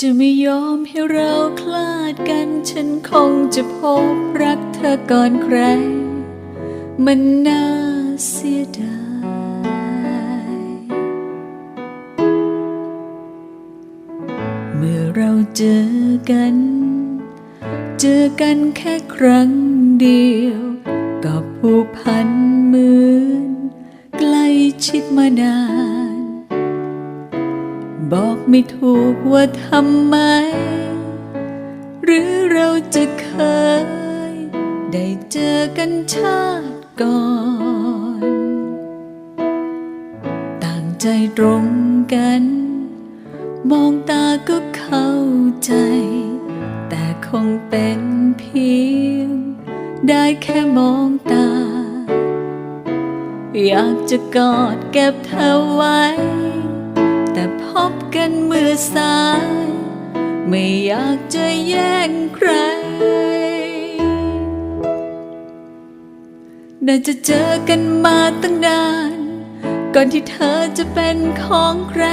จะไม่ยอมให้เราคลาดกัน ฉันคงจะพบรักเธอก่อนใคร มันน่าเสียดาย เมื่อเราเจอกัน เจอกันแค่ครั้งเดียวก็ผูกพันเหมือนใกล้ชิดมานาน บอกไม่ถูกว่าทำไม หรือเราจะเคย ได้เจอกันชาติก่อน ต่างใจตรงกัน มองตาก็เข้าใจ แต่คงเป็นเพียง ได้แค่มองตา อยากจะกอดเก็บเธอไว้ แต่พบกันมือซ้าย ไม่อยากจะแย่งใครน่าจะเจอกันมาตั้งนาน ก่อนที่เธอจะเป็นของใคร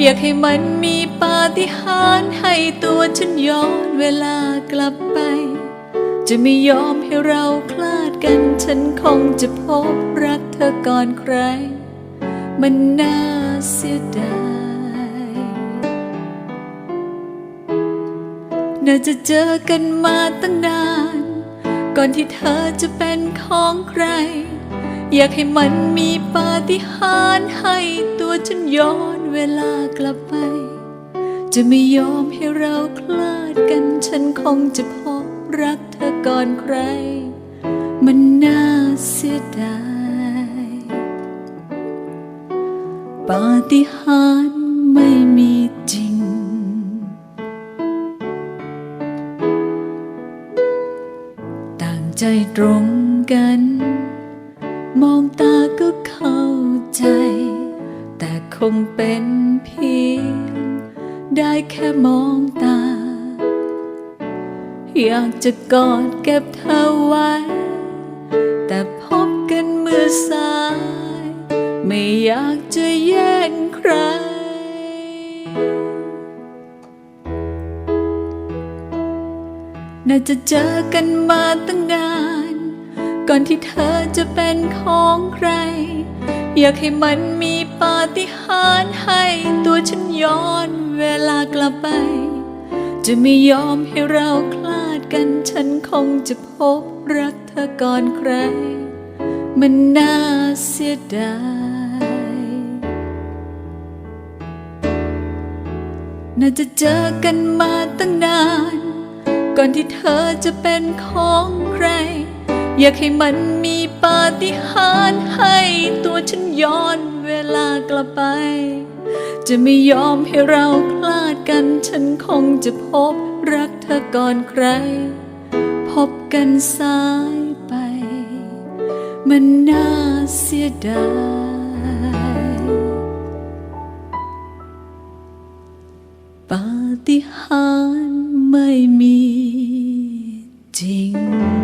อยากให้มันมีปาฏิหาริย์ให้ตัวฉันย้อนเวลากลับไป จะไม่ยอมให้เราคลาดกัน ฉันคงจะพบรักเธอก่อนใคร มันน่า เสียดายน่าจะเจอกันมาตั้งนาน ก่อนที่เธอจะเป็นของใคร อยากให้มันมีปาฏิหาริย์ให้ตัวฉันย้อนเวลากลับไป จะไม่ยอมให้เราคลาดกันฉันคงจะพบรักเธอก่อนใคร มันน่าเสียดาย ปาฏิหาริย์ไม่มีจริง ต่างใจตรงกัน มองตาก็เข้าใจ แต่คงเป็นเพียง ได้แค่มองตา อยากจะกอดเก็บเธอไว้ แต่พบ น่าจะเจอกันมาตั้งนาน ก่อนที่เธอจะเป็นของใคร อยากให้มันมีปาฏิหาริย์ให้ตัวฉันย้อนเวลากลับไป จะไม่ยอมให้เราคลาดกันฉันคงจะพบรักเธอก่อนใคร มันน่าเสียดายน่าจะเจอกันมาตั้งนาน ก่อนที่เธอจะเป็นของใคร อยากให้มันมีปาฏิหาริย์ให้ตัวฉันย้อนเวลากลับไป จะไม่ยอมให้เราคลาดกันฉันคงจะพบรักเธอก่อนใคร พบกันสายไป มันน่าเสียดายปาฏิหาริย์ไม่มี 静。